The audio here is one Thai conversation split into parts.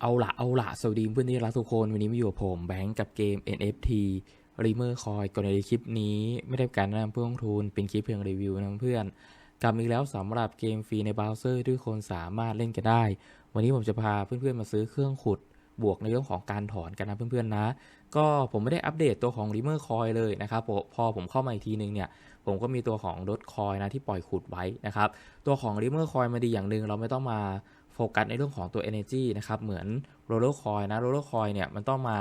เอาละเอาละสวัสดีเพื่อนที่รักทุกคน วันนี้มาอยู่กับผมแบงก์กับเกม NFT r e m e r Coin ก่อนในคลิปนี้ ไม่ได้การแนะนำเพื่อลงทุนเป็นคลิปเพียงรีวิวนะเพื่อนกลับอีกแล้วสำหรับเกมฟรีในเบราว์เซอร์ที่ทุกคนสามารถเล่นกันได้ วันนี้ผมจะพาเพื่อนๆมาซื้อเครื่องขุด บวกในเรื่องของการถอนกันนะเพื่อนๆนะ ก็ผมไม่ได้อัปเดตตัวของ r e m e r Coin เลยนะครับพอผมเข้ามาอีกทีนึงเนี่ยผมก็มีตัวของ d o t c o i นะที่ปล่อยขุดไว้นะครับตัวของ r e m e r Coin มาดีอย่างหนึ่งเราไม่ต้องมา โฟกัสในเรื่องของตัว Energy นะครับเหมือน Roller Coin นะ Roller Coin เนี่ยมันต้องมา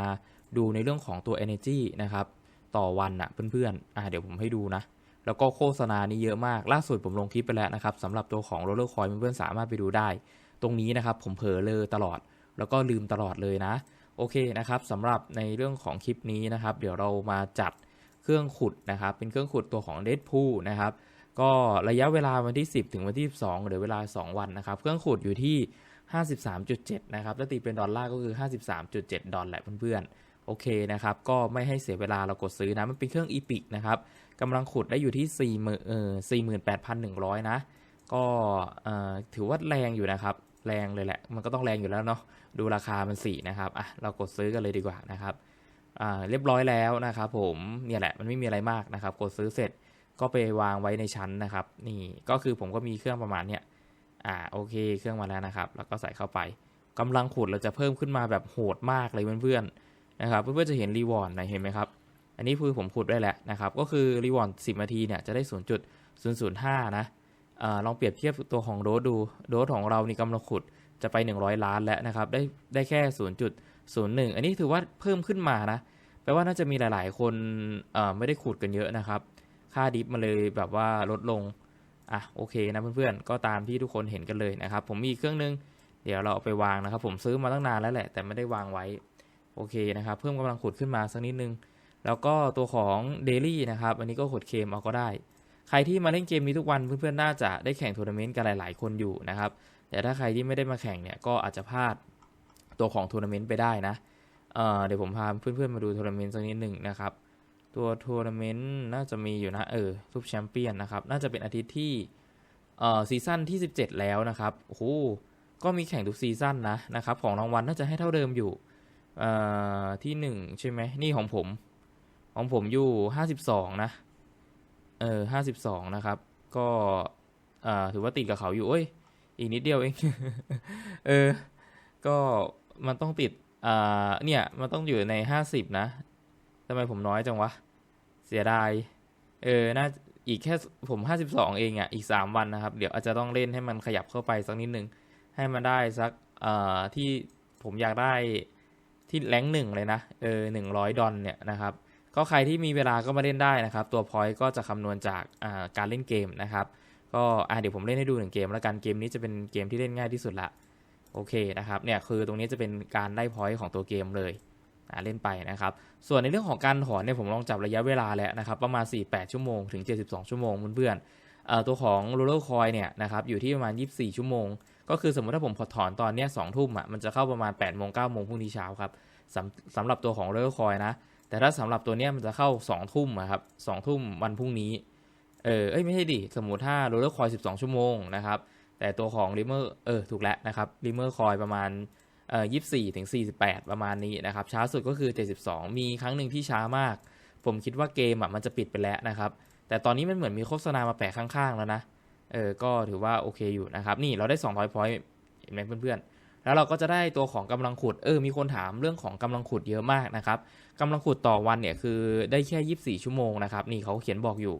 ดูในเรื่องของตัว Energy นะครับต่อวันอะเพื่อนๆอะเดี๋ยวผมให้ดูนะ แล้วก็โฆษณานี้เยอะมาก ล่าสุดผมลงคลิปไปแล้วนะครับสำหรับตัวของ Roller Coin เพื่อนๆสามารถไปดูได้ ตรงนี้นะครับผมเผลอเลยตลอด แล้วก็ลืมตลอดเลยนะโอเคนะครับสำหรับในเรื่องของคลิปนี้นะครับ เดี๋ยวเรามาจัดเครื่องขุดนะครับ เป็นเครื่องขุดตัวของ Deadpool นะครับ ก็ระยะเวลาวันที่ 10 ถึงวันที่ 12 หรือเวลา 2 วันนะครับ เครื่องขุดอยู่ที่ 53.7 นะครับถ้าตีเป็นดอลลาร์ก็คือ 53.7 ดอลแหละเพื่อนๆ โอเคนะครับ ก็ไม่ให้เสียเวลาเรากดซื้อนะ มันเป็นเครื่องอีพิกนะครับกำลังขุดได้อยู่ที่ 4 0 0 0เอ่อ48,100 นะ ก็เอ่อถือว่าแรงอยู่นะครับ แรงเลยแหละ มันก็ต้องแรงอยู่แล้วเนาะ ดูราคามันสี่นะครับ อะ เรากดซื้อกันเลยดีกว่านะครับ อ่า เรียบร้อยแล้วนะครับผม เนี่ยแหละ มันไม่มีอะไรมากนะครับ กดซื้อเสร็จ ก็ไปวางไว้ในชั้นนะครับ นี่ก็คือผมก็มีเครื่องประมาณเนี้ยอ่าโอเค เครื่องมาแล้วนะครับ แล้วก็ใส่เข้าไปกำลังขุดเราจะเพิ่มขึ้นมาแบบโหดมากเลยเพื่อนๆนะครับ เพื่อนๆจะเห็นรีวอร์ดนะเห็นไหมครับ อันนี้คือผมขุดได้แล้วนะครับ ก็คือรีวอร์ด10นาทีเนี่ยจะได้ 0.005 นะอ่าลองเปรียบเทียบตัวของโดสดู โดสของเรานี่กำลังขุดจะไป 100 ล้านแล้วนะครับ ได้ได้แค่ 0.01 อันนี้ถือว่าเพิ่มขึ้นมานะ แปลว่าน่าจะมีหลาย ๆ คนเอ่อไม่ได้ขุดกันเยอะนะครับ ค่าดิฟมันเลยแบบว่าลดลง อะโอเคนะเพื่อนๆ ก็ตามที่ทุกคนเห็นกันเลยนะครับ ผมมีเครื่องนึง เดี๋ยวเราเอาไปวางนะครับ ผมซื้อมาตั้งนานแล้วแหละ แต่ไม่ได้วางไว้ โอเคนะครับ เพิ่มกำลังขุดขึ้นมาสักนิดนึง แล้วก็ตัวของ Daily นะครับ อันนี้ก็ขุดเคมเอาก็ได้ ใครที่มาเล่นเกมนี้ทุกวันเพื่อนๆ น่าจะได้แข่งทัวร์นาเมนต์กันหลาย ๆ คนอยู่นะครับ แต่ถ้าใครที่ไม่ได้มาแข่งเนี่ย ก็อาจจะพลาดตัวของทัวร์นาเมนต์ไปได้นะเเดี๋ยวผมพาเพื่อนๆ มาดูทัวร์นาเมนต์สักนิดหนึ่งนะครับ ตัวทัวร์นาเมนต์น่าจะมีอยู่นะ เออทุบแชมเปี้ยนนะครับ น่าจะเป็นอาทิตย์ที่เอ่อซีซั่นที่ 17 แล้วนะครับโอ้โหก็มีแข่งทุกซีซั่นนะนะครับ ของรางวัลน่าจะให้เท่าเดิมอยู่เอ่อที่ 1 ใช่ไหมนี่ของผม ของผมอยู่ 52 นะเออ52 นะครับ ก็เอ่อถือว่าติดกับเขาอยู่เอ้ยอีกนิดเดียวเอง เออ ก็มันต้องติด อ่า เนี่ย มันต้องอยู่ใน50นะ ทำไมผมน้อยจังวะ เสียดาย เออน่าอีกแค่ผม52เองอะ่ะ อีก3วันนะครับ เดี๋ยวอาจจะต้องเล่นให้มันขยับเข้าไปสักนิดนึง ให้มันได้สัก เอ่อ ที่ผมอยากได้ที่แรงหนึ่งเลยนะ เออ100ดอลเนี่ยนะครับ ก็ใครที่มีเวลาก็มาเล่นได้นะครับ ตัวพอยต์ก็จะคำนวณจากอ่าการเล่นเกมนะครับ ก็อ่าเดี๋ยวผมเล่นให้ดูหนึ่งเกม แล้วกัน เกมนี้จะเป็นเกมที่เล่นง่ายที่สุดละ โอเคนะครับ เนี่ยคือตรงนี้จะเป็นการได้พอยต์ของตัวเกมเลย เล่นไปนะครับ ส่วนในเรื่องของการถอนเนี่ยผมลองจับระยะเวลาแล้วนะครับประมาณ 48 ชั่วโมงถึง 72 ชั่วโมงเพื่อนๆเอ่อตัวของ Roller Coin เนี่ยนะครับอยู่ที่ประมาณ 24 ชั่วโมง ก็คือสมมติถ้าผมพอถอนตอนเนี้ย2ทุ่มอะมันจะเข้าประมาณ8โมง9โมงพรุ่งนี้เช้าครับสำสำหรับตัวของ Roller Coin นะแต่ถ้าสำหรับตัวเนี้ยมันจะเข้า2ทุ่มอะครับ2ทุ่มวันพรุ่งนี้เออเอ้ยไม่ใช่ดิสมมติถ้า Roller Coin 12 ชั่วโมงนะครับแต่ตัวของ r i m e r เออถูกแล้วนะครับ r i m e r Coin ประมาณ เอ่อ24ถึง48ปดประมาณนี้นะครับ ช้าสุดก็คือ72มีครั้งหนึ่งที่ช้ามาก ผมคิดว่าเกมอะมันจะปิดไปแล้วนะครับ แต่ตอนนี้มันเหมือนมีโฆษณามาแปะข้างๆแล้วนะ เออ ก็ถือว่าโอเคอยู่นะครับ นี่เราได้200 point เห็นไหมเพื่อนๆ แล้วเราก็จะได้ตัวของกำลังขุด เออ มีคนถามเรื่องของกำลังขุดเยอะมากนะครับกำลังขุดต่อวันเนี่ยคือได้แค่24ชั่วโมงนะครับ นี่เขาเขียนบอกอยู่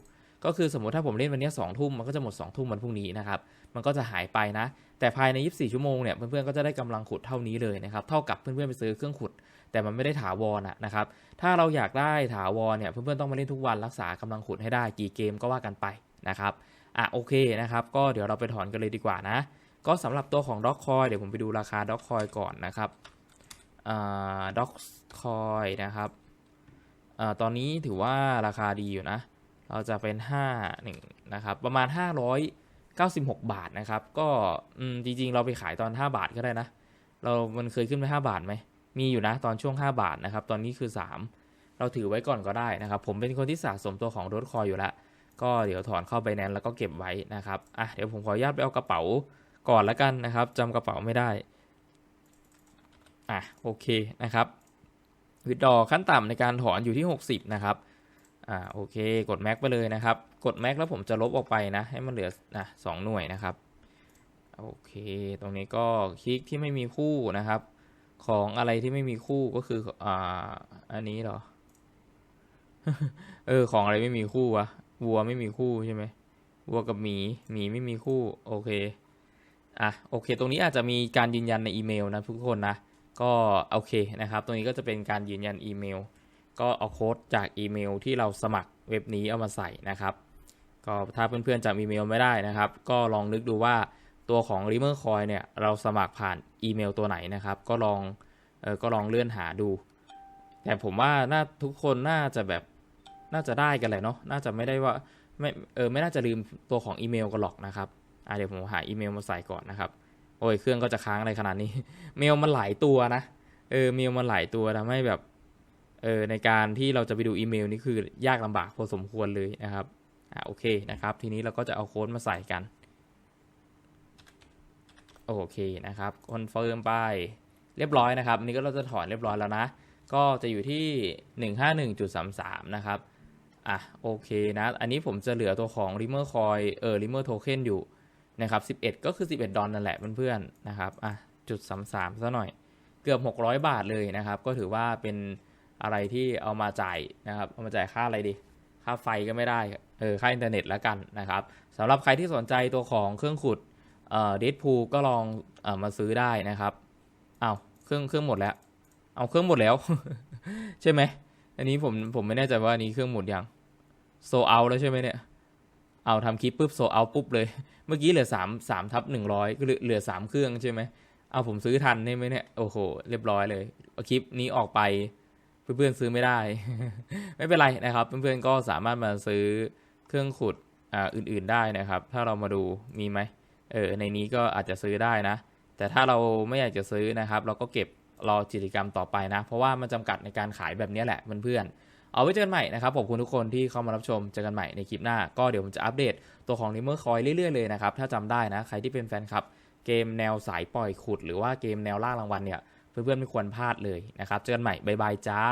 ก็คือสมมติถ้าผมเล่นวันนี้สองทุ่มมันก็จะหมด2ทุ่มวันพรุ่งนี้นะครับ มันก็จะหายไปนะ แต่ภายใน 24 ชั่วโมงเนี่ยเพื่อนๆก็จะได้กำลังขุดเท่านี้เลยนะครับเท่ากับเพื่อนๆไปซื้อเครื่องขุด แต่มันไม่ได้ถาวรนะครับ ถ้าเราอยากได้ถาวรเนี่ยเพื่อนๆต้องมาเล่นทุกวันรักษากำลังขุดให้ได้กี่เกมก็ว่ากันไปนะครับอะโอเคนะครับ ก็เดี๋ยวเราไปถอนกันเลยดีกว่านะ ก็สำหรับตัวของด็อกคอยเดี๋ยวผมไปดูราคาด็อกคอยก่อนนะครับอ่าด็อกคอยนะครับอ่าตอนนี้ถือว่าราคาดีอยู่นะ เราจะเป็น 5 1 นะครับ ประมาณ 96 บาทนะครับ ก็จริงๆ เราไปขายตอน 5 บาทก็ได้นะ เรา มันเคยขึ้นไป 5 บาทไหม มีอยู่นะ ตอนช่วง 5 บาทนะครับ ตอนนี้คือ 3 เราถือไว้ก่อนก็ได้นะครับ ผมเป็นคนที่สะสมตัวของรถคอยอยู่แล้วก็เดี๋ยวถอนเข้าไปแนนแล้วก็เก็บไว้นะครับ อะ เดี๋ยวผมขออนุญาตไปเอากระเป๋าก่อนละกันนะครับจำกระเป๋าไม่ได้ อะ โอเคนะครับวิดดอขั้นต่ำในการถอนอยู่ที่ 60 นะครับ อ่าโอเค กดแม็กไปเลยนะครับ กดแม็กแล้วผมจะลบออกไปนะ ให้มันเหลือนะสองหน่วยนะครับ โอเค ตรงนี้ก็คลิกที่ไม่มีคู่นะครับ ของอะไรที่ไม่มีคู่ก็คืออ่าอันนี้เหรอ เออ ของอะไรไม่มีคู่วะ วัวไม่มีคู่ใช่ไหมวัวกับหมี หมีไม่มีคู่ โอเค อะ โอเค ตรงนี้อาจจะมีการยืนยันในอีเมลนะทุกคนนะ ก็โอเคนะครับ ตรงนี้ก็จะเป็นการยืนยันอีเมล ก็เอาโค้ดจากอีเมลที่เราสมัครเว็บนี้เอามาใส่นะครับ ก็ถ้าเพื่อนๆจำอีเมลไม่ได้นะครับ ก็ลองนึกดูว่าตัวของ r e m e r Coin เนี่ยเราสมัครผ่านอีเมลตัวไหนนะครับ ก็ลองเออก็ลองเลื่อนหาดู แต่ผมว่าน่าทุกคนน่าจะแบบน่าจะได้กันแหละเนาะน่าจะไม่ได้ว่าไม่เออไม่น่าจะลืมตัวของอีเมลกันหรอกนะครับอะเดี๋ยวผมหาอีเมลมาใส่ก่อนนะครับ โอ้ยเครื่องก็จะค้างอะไรขนาดนี้ เมลมันหลายตัวนะเออเมลมันหลายตัวทำให้แบบ ออในการที่เราจะไปดูอีเมลนี่คือยากลำบากพอสมควรเลยนะครับอ่าโอเคนะครับ ทีนี้เราก็จะเอาโค้ดมาใส่กัน โอเคนะครับคอนเฟิร์มไปเรียบร้อยนะครับนนี้ก็เราจะถอนเรียบร้อยแล้วนะ ก็จะอยู่ที่ 151.33 นะครับอะโอเคนะ อันนี้ผมจะเหลือตัวของ r i m m e r Coin เออ r i m m e r Token อยู่นะครับ 11 ก็คือ 11 ดอลนั่นแหละเพื่อนๆนะครับอะจุด33ซะหน่อย เกือบ 600 บาทเลยนะครับ ก็ถือว่าเป็น อะไรที่เอามาจ่ายนะครับเอามาจ่ายค่าอะไรดี ค่าไฟก็ไม่ได้เออค่าอินเทอร์เน็ตแล้วกันนะครับสำหรับใครที่สนใจตัวของเครื่องขุดเอ่อเดดพูก็ลองเออมาซื้อได้นะครับเอาเครื่องเครื่องหมดแล้ว เอาเครื่องหมดแล้ว ใช่ไหมอันนี้ผมผมไม่แน่ใจว่าอันนี้เครื่องหมดยังโซเอาแล้วใช่ไหมเนี่ยเอาทำคลิปปุ๊บโซเอาปุ๊บเลย เมื่อกี้เหลือสามสามทับหนึ่งร้อยก็เหลือสามเครื่องใช่ไหมเอาผมซื้อทันได้ไหมเนี่ยโอ้โห เรียบร้อยเลยคลิปนี้ออกไป เพื่อนๆซื้อไม่ได้ ไม่เป็นไรนะครับ เพื่อนๆก็สามารถมาซื้อเครื่องขุดอ่าอื่นๆได้นะครับ ถ้าเรามาดูมีไหมเออในนี้ก็อาจจะซื้อได้นะ แต่ถ้าเราไม่อยากจะซื้อนะครับ เราก็เก็บรอกิจกรรมต่อไปนะ เพราะว่ามันจำกัดในการขายแบบนี้แหละเพื่อนๆเอาไว้เจอกันใหม่นะครับขอบคุณทุกคนที่เข้ามารับชมเจอกันใหม่ในคลิปหน้า ก็เดี๋ยวผมจะอัปเดตตัวของ n i m m e r Coin เรื่อยๆเลยนะครับถ้าจำได้นะใครที่เป็นแฟนคลับเกมแนวสายปล่อยขุด หรือว่าเกมแนวล่ารางวัลเนี่ย เพื่อนๆไม่ควรพลาดเลยนะครับ เจอกันใหม่บ๊ายบายจ้า